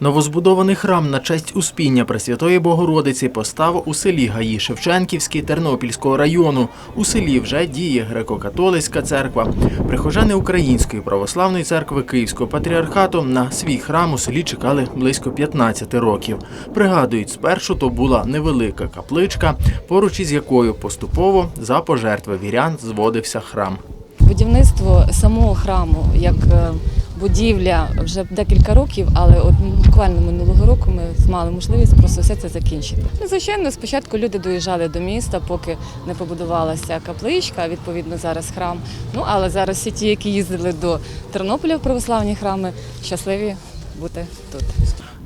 Новозбудований храм на честь Успіння Пресвятої Богородиці поставив у селі Гаї Шевченківській Тернопільського району. У селі вже діє греко-католицька церква. Прихожани Української православної церкви Київського патріархату на свій храм у селі чекали близько 15 років. Пригадують, спершу то була невелика капличка, поруч із якою поступово за пожертви вірян зводився храм. Будівництво самого храму як е, будівля вже декілька років, але от буквально минулого року ми мали можливість просто все це закінчити. Ну, звичайно, спочатку люди доїжджали до міста, поки не побудувалася капличка, відповідно зараз храм. Ну але зараз всі ті, які їздили до Тернополя в православні храми, щасливі бути тут.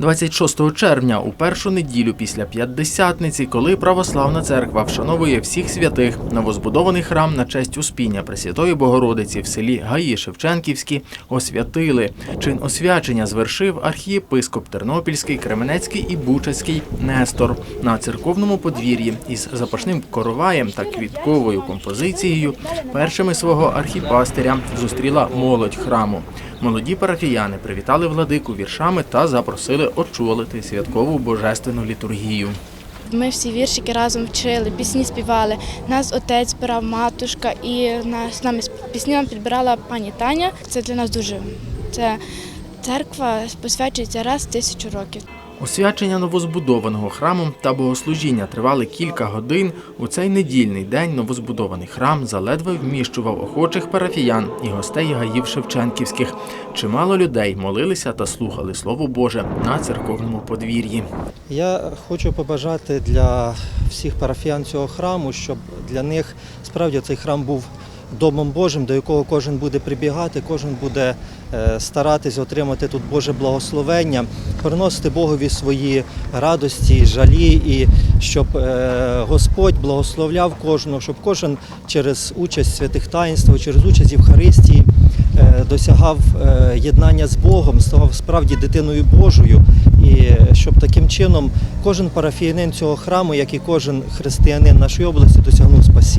26 червня, у першу неділю після П'ятдесятниці, коли православна церква вшановує всіх святих, новозбудований храм на честь Успіння Пресвятої Богородиці в селі Гаї Шевченківські освятили. Чин освячення звершив архієпископ Тернопільський, Кременецький і Бучацький Нестор на церковному подвір'ї із запашним короваєм та квітковою композицією. Першими свого архіпастиря зустріла молодь храму. Молоді парафіяни привітали владику віршами та запросили очолити святкову божественну літургію. Ми всі віршики разом вчили, пісні співали. Нас отець збирав матушка, і нас нами пісні нам підбирала пані Таня. Це для нас дуже це церква посвячується раз в тисячу років. Освячення новозбудованого храму та богослужіння тривали кілька годин. У цей недільний день новозбудований храм заледве вміщував охочих парафіян і гостей гаїв Шевченківських. Чимало людей молилися та слухали Слово Боже на церковному подвір'ї. Я хочу побажати для всіх парафіян цього храму, щоб для них справді цей храм був домом Божим, до якого кожен буде прибігати, кожен буде е, старатись отримати тут Боже благословення, приносити Богові свої радості, жалі, і щоб е, Господь благословляв кожного, щоб кожен через участь святих таїнствах, через участь Євхаристії е, досягав єднання з Богом, ставав справді дитиною Божою, і щоб таким чином кожен парафіянин цього храму, як і кожен християнин нашої області, досягнув спасіння.